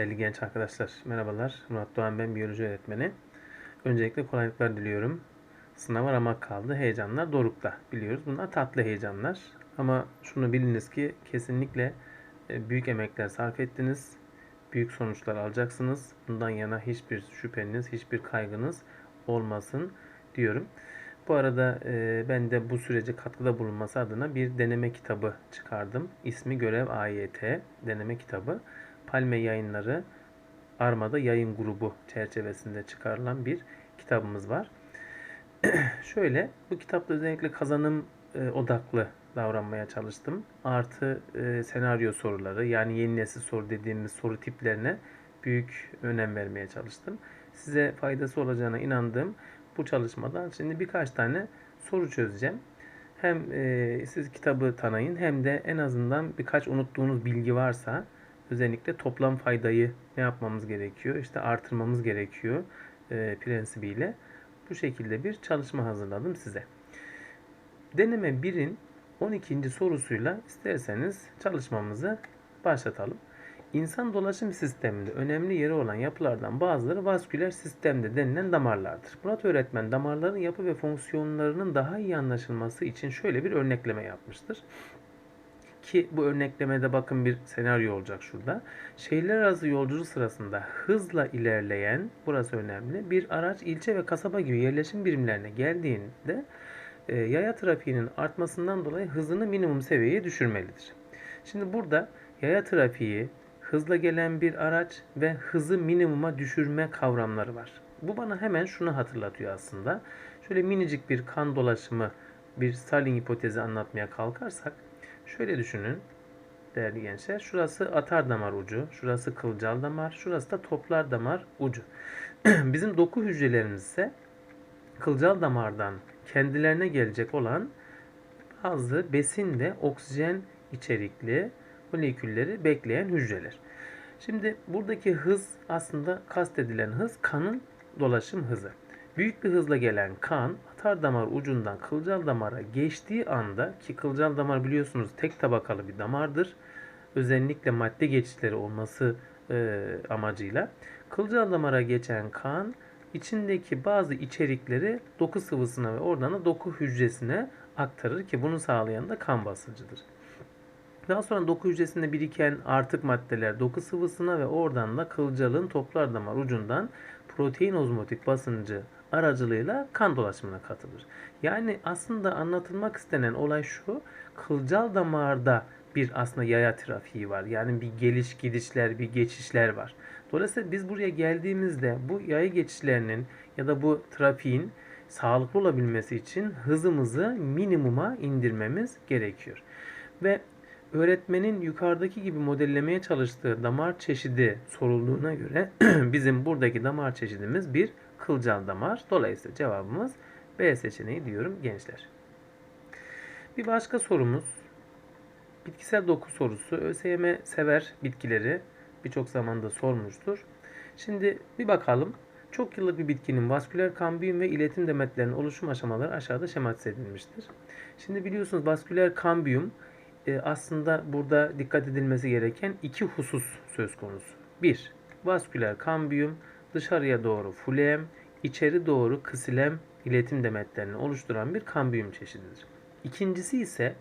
Değerli genç arkadaşlar, merhabalar. Murat Doğan ben, biyoloji öğretmeni. Öncelikle kolaylıklar diliyorum. Sınava ramak kaldı, heyecanlar dorukta biliyoruz. Bunlar tatlı heyecanlar. Ama şunu biliniz ki kesinlikle e, büyük emekler sarf ettiniz. Büyük sonuçlar alacaksınız. Bundan yana hiçbir şüpheniz, hiçbir kaygınız olmasın diyorum. Bu arada e, ben de bu sürece katkıda bulunması adına bir deneme kitabı çıkardım. İsmi Görev AYT deneme kitabı. Palme Yayınları Armada Yayın Grubu çerçevesinde çıkarılan bir kitabımız var. Şöyle bu kitapta özellikle kazanım e, odaklı davranmaya çalıştım. Artı e, senaryo soruları yani yeni nesil soru dediğimiz soru tiplerine büyük önem vermeye çalıştım. Size faydası olacağına inandığım bu çalışmadan şimdi birkaç tane soru çözeceğim. Hem e, siz kitabı tanıyın hem de en azından birkaç unuttuğunuz bilgi varsa özellikle toplam faydayı ne yapmamız gerekiyor? İşte artırmamız gerekiyor e, prensibiyle. Bu şekilde bir çalışma hazırladım size. Deneme 1'in 12. sorusuyla isterseniz çalışmamızı başlatalım. İnsan dolaşım sisteminde önemli yeri olan yapılardan bazıları vasküler sistemde denilen damarlardır. Murat öğretmen damarların yapı ve fonksiyonlarının daha iyi anlaşılması için şöyle bir örnekleme yapmıştır. Ki bu örneklemede bakın bir senaryo olacak şurada. Şehirler arası yolculuk sırasında hızla ilerleyen, burası önemli, bir araç ilçe ve kasaba gibi yerleşim birimlerine geldiğinde e, yaya trafiğinin artmasından dolayı hızını minimum seviyeye düşürmelidir. Şimdi burada yaya trafiği, hızla gelen bir araç ve hızı minimuma düşürme kavramları var. Bu bana hemen şunu hatırlatıyor aslında. Şöyle minicik bir kan dolaşımı, bir Starling hipotezi anlatmaya kalkarsak şöyle düşünün değerli gençler. Şurası atar damar ucu, şurası kılcal damar, şurası da toplar damar ucu. Bizim doku hücrelerimiz ise kılcal damardan kendilerine gelecek olan bazı besin ve oksijen içerikli molekülleri bekleyen hücreler. Şimdi buradaki hız aslında kastedilen hız kanın dolaşım hızı. Büyük bir hızla gelen kan atar damar ucundan kılcal damara geçtiği anda ki kılcal damar biliyorsunuz tek tabakalı bir damardır. Özellikle madde geçişleri olması e, amacıyla kılcal damara geçen kan içindeki bazı içerikleri doku sıvısına ve oradan da doku hücresine aktarır ki bunu sağlayan da kan basıncıdır. Daha sonra doku hücresinde biriken artık maddeler doku sıvısına ve oradan da kılcalın toplar damar ucundan protein ozmotik basıncı aracılığıyla kan dolaşımına katılır. Yani aslında anlatılmak istenen olay şu. Kılcal damarda bir aslında yaya trafiği var. Yani bir geliş gidişler, bir geçişler var. Dolayısıyla biz buraya geldiğimizde bu yaya geçişlerinin ya da bu trafiğin sağlıklı olabilmesi için hızımızı minimuma indirmemiz gerekiyor. Ve öğretmenin yukarıdaki gibi modellemeye çalıştığı damar çeşidi sorulduğuna göre bizim buradaki damar çeşidimiz bir kılcal damar. Dolayısıyla cevabımız B seçeneği diyorum gençler. Bir başka sorumuz bitkisel doku sorusu. ÖSYM sever bitkileri. Birçok zamanda sormuştur. Şimdi bir bakalım. Çok yıllık bir bitkinin vasküler kambiyum ve iletim demetlerinin oluşum aşamaları aşağıda şematize edilmiştir. Şimdi biliyorsunuz vasküler kambiyum e, aslında burada dikkat edilmesi gereken iki husus söz konusu. Bir, vasküler kambiyum dışarıya doğru fulem, içeri doğru kısilem iletim demetlerini oluşturan bir kambiyum çeşididir. İkincisi ise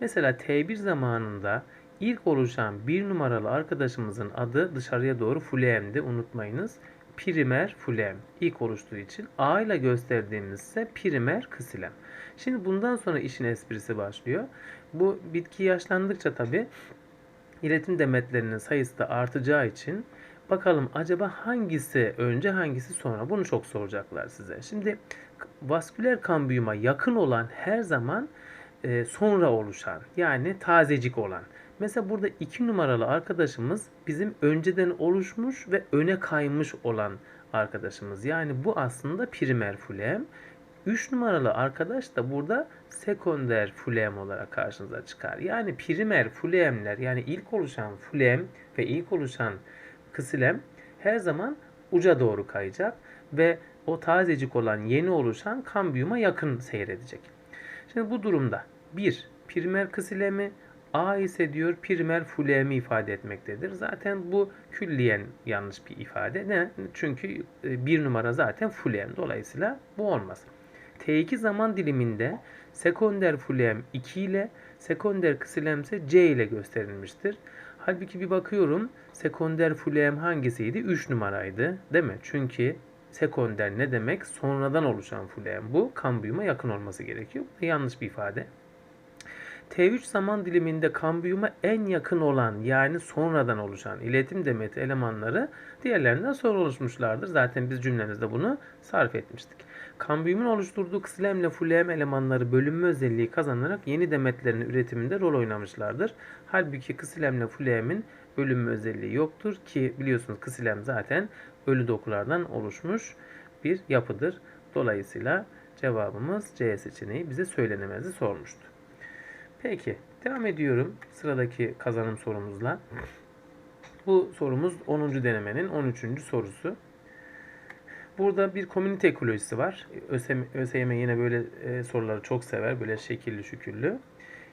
mesela T1 zamanında ilk oluşan bir numaralı arkadaşımızın adı dışarıya doğru fulemdi unutmayınız. Primer fulem ilk oluştuğu için A ile gösterdiğimiz ise primer kısilem. Şimdi bundan sonra işin esprisi başlıyor. Bu bitki yaşlandıkça tabi iletim demetlerinin sayısı da artacağı için bakalım acaba hangisi önce hangisi sonra bunu çok soracaklar size. Şimdi vasküler kambiyuma yakın olan her zaman e, sonra oluşan yani tazecik olan. Mesela burada 2 numaralı arkadaşımız bizim önceden oluşmuş ve öne kaymış olan arkadaşımız. Yani bu aslında primer fulem. 3 numaralı arkadaş da burada sekonder fulem olarak karşınıza çıkar. Yani primer fulemler yani ilk oluşan fulem ve ilk oluşan kısilem her zaman uca doğru kayacak ve o tazecik olan yeni oluşan kambiyuma yakın seyredecek. Şimdi bu durumda bir primer kısilemi A ise diyor primer fulemi ifade etmektedir. Zaten bu külliyen yanlış bir ifade. Ne? Çünkü e, bir numara zaten fulem. Dolayısıyla bu olmaz. T2 zaman diliminde sekonder fulem 2 ile sekonder kısilem ise C ile gösterilmiştir. Halbuki bir bakıyorum sekonder fulem hangisiydi? 3 numaraydı. Değil mi? Çünkü sekonder ne demek? Sonradan oluşan fulem. Bu kambiyuma yakın olması gerekiyor. Bu yanlış bir ifade. T3 zaman diliminde kambiyuma en yakın olan yani sonradan oluşan iletim demeti elemanları diğerlerinden sonra oluşmuşlardır. Zaten biz cümlemizde bunu sarf etmiştik. Kambiyumun oluşturduğu ksilemle fulem elemanları bölünme özelliği kazanarak yeni demetlerin üretiminde rol oynamışlardır. Halbuki ksilemle fulemin bölünme özelliği yoktur ki biliyorsunuz ksilem zaten ölü dokulardan oluşmuş bir yapıdır. Dolayısıyla cevabımız C seçeneği bize söylenemezi sormuştu. Peki devam ediyorum sıradaki kazanım sorumuzla. Bu sorumuz 10. denemenin 13. sorusu. Burada bir komünite ekolojisi var. ÖSYM, yine böyle e, soruları çok sever. Böyle şekilli şüküllü.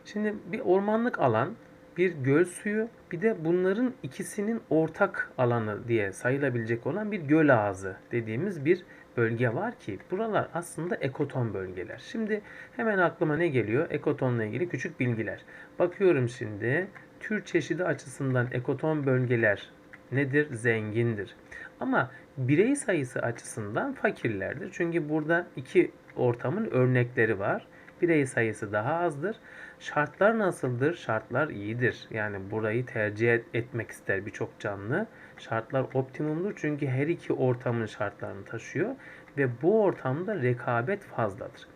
Şimdi bir ormanlık alan, bir göl suyu, bir de bunların ikisinin ortak alanı diye sayılabilecek olan bir göl ağzı dediğimiz bir bölge var ki buralar aslında ekoton bölgeler. Şimdi hemen aklıma ne geliyor? Ekotonla ilgili küçük bilgiler. Bakıyorum şimdi tür çeşidi açısından ekoton bölgeler nedir? Zengindir. Ama birey sayısı açısından fakirlerdir. Çünkü burada iki ortamın örnekleri var. Birey sayısı daha azdır. Şartlar nasıldır? Şartlar iyidir. Yani burayı tercih etmek ister birçok canlı. Şartlar optimumdur çünkü her iki ortamın şartlarını taşıyor ve bu ortamda rekabet fazladır.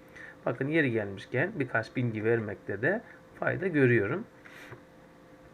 Bakın yeri gelmişken birkaç bilgi vermekte de fayda görüyorum.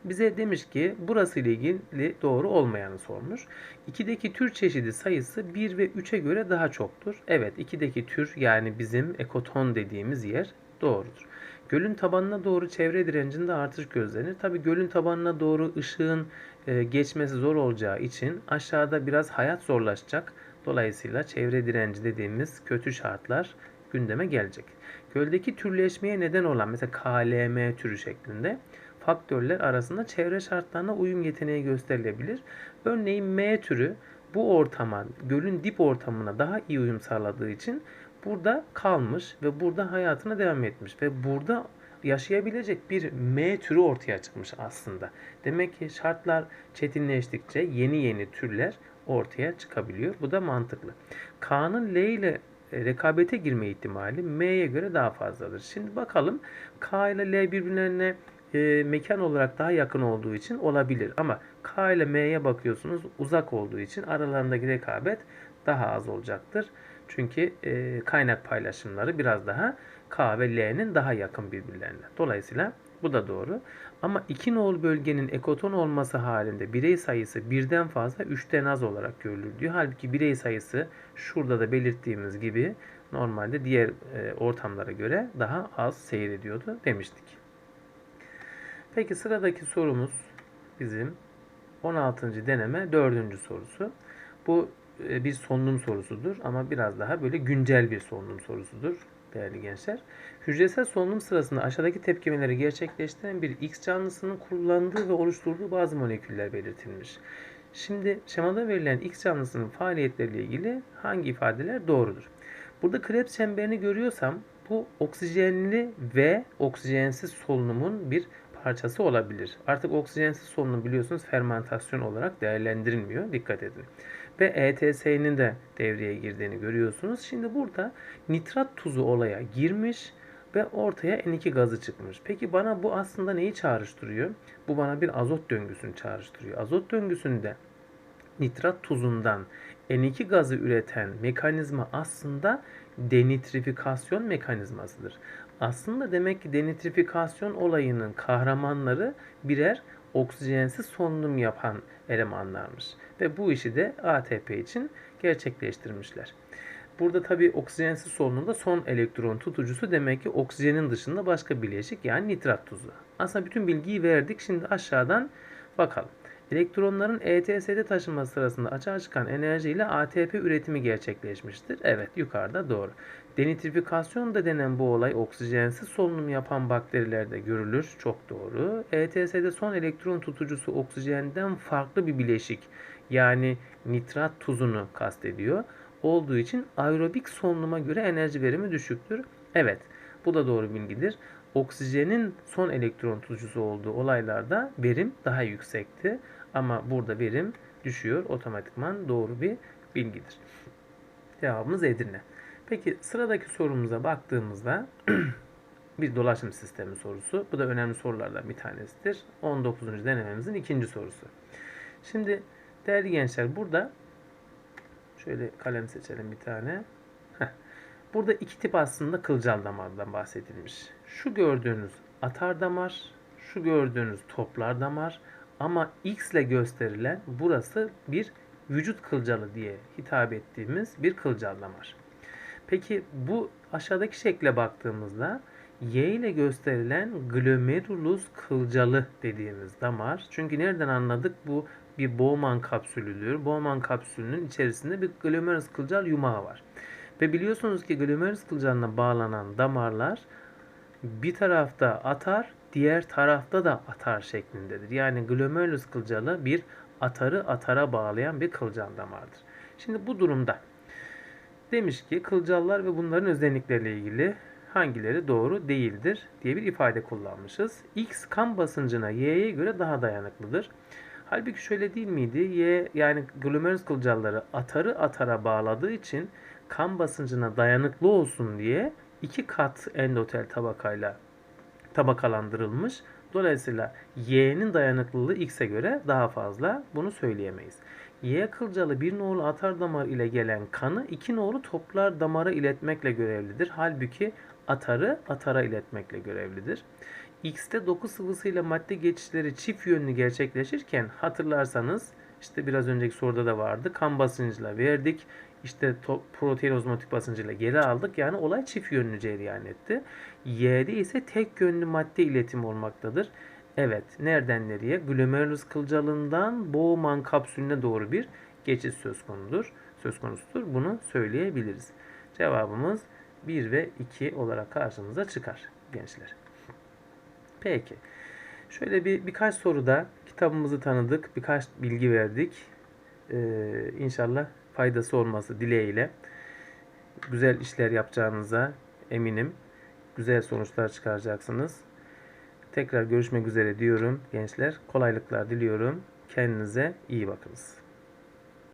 Bize demiş ki burası ile ilgili doğru olmayanı sormuş. 2'deki tür çeşidi sayısı 1 ve 3'e göre daha çoktur. Evet 2'deki tür yani bizim ekoton dediğimiz yer doğrudur. Gölün tabanına doğru çevre direncinde artış gözlenir. Tabi gölün tabanına doğru ışığın e, geçmesi zor olacağı için aşağıda biraz hayat zorlaşacak. Dolayısıyla çevre direnci dediğimiz kötü şartlar gündeme gelecek. Göldeki türleşmeye neden olan mesela KLM türü şeklinde faktörler arasında çevre şartlarına uyum yeteneği gösterilebilir. Örneğin M türü bu ortama, gölün dip ortamına daha iyi uyum sağladığı için burada kalmış ve burada hayatına devam etmiş ve burada yaşayabilecek bir M türü ortaya çıkmış aslında. Demek ki şartlar çetinleştikçe yeni yeni türler ortaya çıkabiliyor. Bu da mantıklı. K'nın L ile e, rekabete girme ihtimali M'ye göre daha fazladır. Şimdi bakalım K ile L birbirlerine e, mekan olarak daha yakın olduğu için olabilir. Ama K ile M'ye bakıyorsunuz uzak olduğu için aralarındaki rekabet daha az olacaktır. Çünkü e, kaynak paylaşımları biraz daha K ve L'nin daha yakın birbirlerine. Dolayısıyla bu da doğru. Ama iki nol bölgenin ekoton olması halinde birey sayısı birden fazla üçten az olarak görülür diyor. Halbuki birey sayısı şurada da belirttiğimiz gibi normalde diğer e, ortamlara göre daha az seyrediyordu demiştik. Peki sıradaki sorumuz bizim 16. deneme 4. sorusu. Bu bir solunum sorusudur ama biraz daha böyle güncel bir solunum sorusudur değerli gençler. Hücresel solunum sırasında aşağıdaki tepkimeleri gerçekleştiren bir X canlısının kullandığı ve oluşturduğu bazı moleküller belirtilmiş. Şimdi şemada verilen X canlısının faaliyetleriyle ilgili hangi ifadeler doğrudur? Burada Krebs çemberini görüyorsam bu oksijenli ve oksijensiz solunumun bir parçası olabilir. Artık oksijensiz solunum biliyorsunuz fermentasyon olarak değerlendirilmiyor. Dikkat edin ve ETS'nin de devreye girdiğini görüyorsunuz. Şimdi burada nitrat tuzu olaya girmiş ve ortaya N2 gazı çıkmış. Peki bana bu aslında neyi çağrıştırıyor? Bu bana bir azot döngüsünü çağrıştırıyor. Azot döngüsünde nitrat tuzundan N2 gazı üreten mekanizma aslında denitrifikasyon mekanizmasıdır. Aslında demek ki denitrifikasyon olayının kahramanları birer oksijensiz solunum yapan elemanlarmış. Ve bu işi de ATP için gerçekleştirmişler. Burada tabi oksijensiz solunumda son elektron tutucusu demek ki oksijenin dışında başka bileşik yani nitrat tuzu. Aslında bütün bilgiyi verdik. Şimdi aşağıdan bakalım. Elektronların ETS'de taşınması sırasında açığa çıkan enerji ile ATP üretimi gerçekleşmiştir. Evet yukarıda doğru. Denitrifikasyon da denen bu olay oksijensiz solunum yapan bakterilerde görülür. Çok doğru. ETS'de son elektron tutucusu oksijenden farklı bir bileşik yani nitrat tuzunu kastediyor. Olduğu için aerobik solunuma göre enerji verimi düşüktür. Evet bu da doğru bilgidir. Oksijenin son elektron tutucusu olduğu olaylarda verim daha yüksekti. Ama burada verim düşüyor. Otomatikman doğru bir bilgidir. Cevabımız Edirne. Peki sıradaki sorumuza baktığımızda bir dolaşım sistemi sorusu. Bu da önemli sorulardan bir tanesidir. 19. denememizin ikinci sorusu. Şimdi değerli gençler burada şöyle kalem seçelim bir tane. Burada iki tip aslında kılcal damardan bahsedilmiş. Şu gördüğünüz atar damar, şu gördüğünüz toplar damar ama X ile gösterilen burası bir vücut kılcalı diye hitap ettiğimiz bir kılcal damar. Peki bu aşağıdaki şekle baktığımızda Y ile gösterilen glomerulus kılcalı dediğimiz damar. Çünkü nereden anladık? Bu bir Bowman kapsülüdür. Bowman kapsülünün içerisinde bir glomerulus kılcal yumağı var. Ve biliyorsunuz ki glomerulus kılcalına bağlanan damarlar bir tarafta atar, diğer tarafta da atar şeklindedir. Yani glomerulus kılcalı bir atarı atara bağlayan bir kılcal damardır. Şimdi bu durumda demiş ki kılcallar ve bunların özellikleriyle ilgili hangileri doğru değildir diye bir ifade kullanmışız. X kan basıncına Y'ye göre daha dayanıklıdır. Halbuki şöyle değil miydi? Y yani glomerulus kılcalları atarı atara bağladığı için kan basıncına dayanıklı olsun diye iki kat endotel tabakayla tabakalandırılmış. Dolayısıyla Y'nin dayanıklılığı X'e göre daha fazla. Bunu söyleyemeyiz. Y kılcalı bir nolu atar damar ile gelen kanı iki nolu toplar damara iletmekle görevlidir. Halbuki atarı atara iletmekle görevlidir. X'te doku sıvısıyla madde geçişleri çift yönlü gerçekleşirken hatırlarsanız işte biraz önceki soruda da vardı. Kan basıncıyla verdik. İşte protein ozmotik basıncıyla geri aldık. Yani olay çift yönlü cereyan etti. Y'de ise tek yönlü madde iletimi olmaktadır. Evet. Nereden nereye? Glomerulus kılcalından Bowman kapsülüne doğru bir geçiş söz konudur. Söz konusudur. Bunu söyleyebiliriz. Cevabımız 1 ve 2 olarak karşımıza çıkar gençler. Peki. Şöyle bir birkaç soruda kitabımızı tanıdık, birkaç bilgi verdik. Ee, inşallah faydası olması dileğiyle güzel işler yapacağınıza eminim. Güzel sonuçlar çıkaracaksınız. Tekrar görüşmek üzere diyorum gençler. Kolaylıklar diliyorum. Kendinize iyi bakınız.